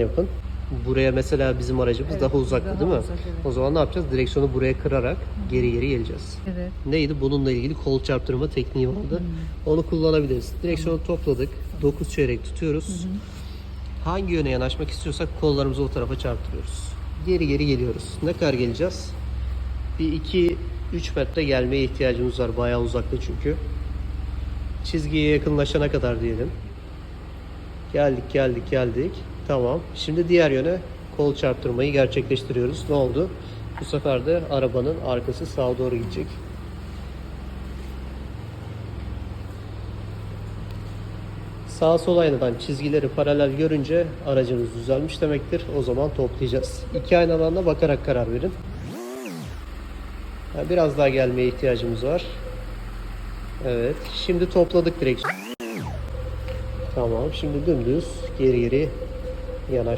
yapın. Buraya mesela bizim aracımız Evet, daha uzakta daha değil mi? uzak, evet. O zaman ne yapacağız? Direksiyonu buraya kırarak geri geri geleceğiz. Evet. Neydi? Bununla ilgili kol çarptırma tekniği vardı. Onu kullanabiliriz. Direksiyonu topladık. 9 çeyrek tutuyoruz. Hangi yöne yanaşmak istiyorsak kollarımızı o tarafa çarptırıyoruz. Geri geri geliyoruz. Ne kadar geleceğiz? Bir 2 3 metre gelmeye ihtiyacımız var. Bayağı uzakta çünkü. Çizgiye yakınlaşana kadar diyelim. Geldik geldik geldik. Tamam. Şimdi diğer yöne kol çarptırmayı gerçekleştiriyoruz. Ne oldu? Bu sefer de arabanın arkası sağa doğru gidecek. Sağ sol aynadan çizgileri paralel görünce aracınız düzelmiş demektir. O zaman toplayacağız. İki aynadan da bakarak karar verin. Biraz daha gelmeye ihtiyacımız var. Evet. Şimdi topladık direksiyon. Tamam. Şimdi dümdüz geri geri Yeah, nice.